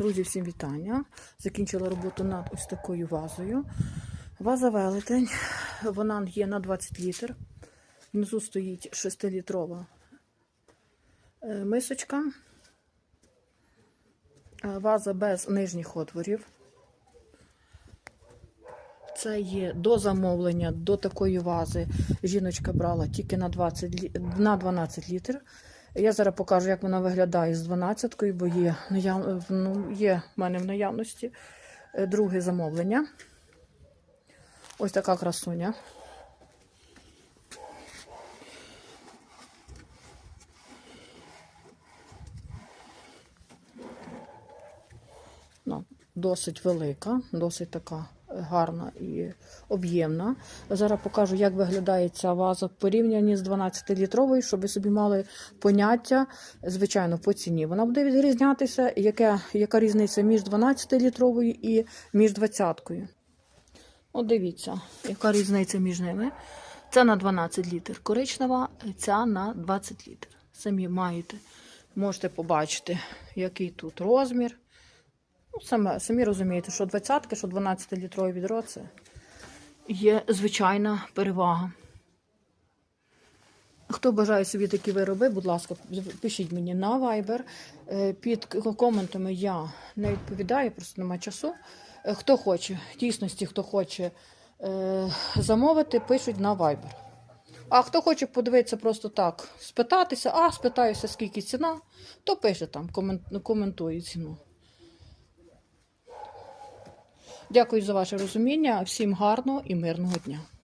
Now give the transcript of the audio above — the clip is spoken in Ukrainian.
Друзі, всім вітання. Закінчила роботу над ось такою вазою. Ваза велетень. Вона є на 20 літр. Внизу стоїть 6-літрова е, мисочка. Е, Ваза без нижніх отворів. Це є до замовлення, до такої вази. Жіночка брала тільки на, 20, на 12 літр. Я зараз покажу, як вона виглядає з 12-кою, бо є, наяв... ну, є в мене в наявності е, друге замовлення. Ось така красуня. Ну, досить велика, досить така гарна і об'ємна. Зараз покажу, як виглядає ця ваза в порівнянні з 12-літровою, щоб ви собі мали поняття, звичайно, по ціні. Вона буде відрізнятися, яка, яка різниця між 12-літровою і між 20-кою. От дивіться, яка різниця між ними. Це на 12 літр коричнева, ця на 20 літр. Самі маєте, можете побачити, який тут розмір. Ну, саме, самі розумієте, що 20 що 12-літрове відро це є звичайна перевага. Хто бажає собі такі вироби, будь ласка, пишіть мені на Viber. Е, Під коментами я не відповідаю, просто немає часу. Е, Хто хоче, в дійсності, хто хоче е, замовити, пишуть на Viber. А хто хоче подивитися просто так, спитатися, а спитаюся, скільки ціна, то пише там, коментує ціну. Дякую за ваше розуміння. Всім гарного і мирного дня.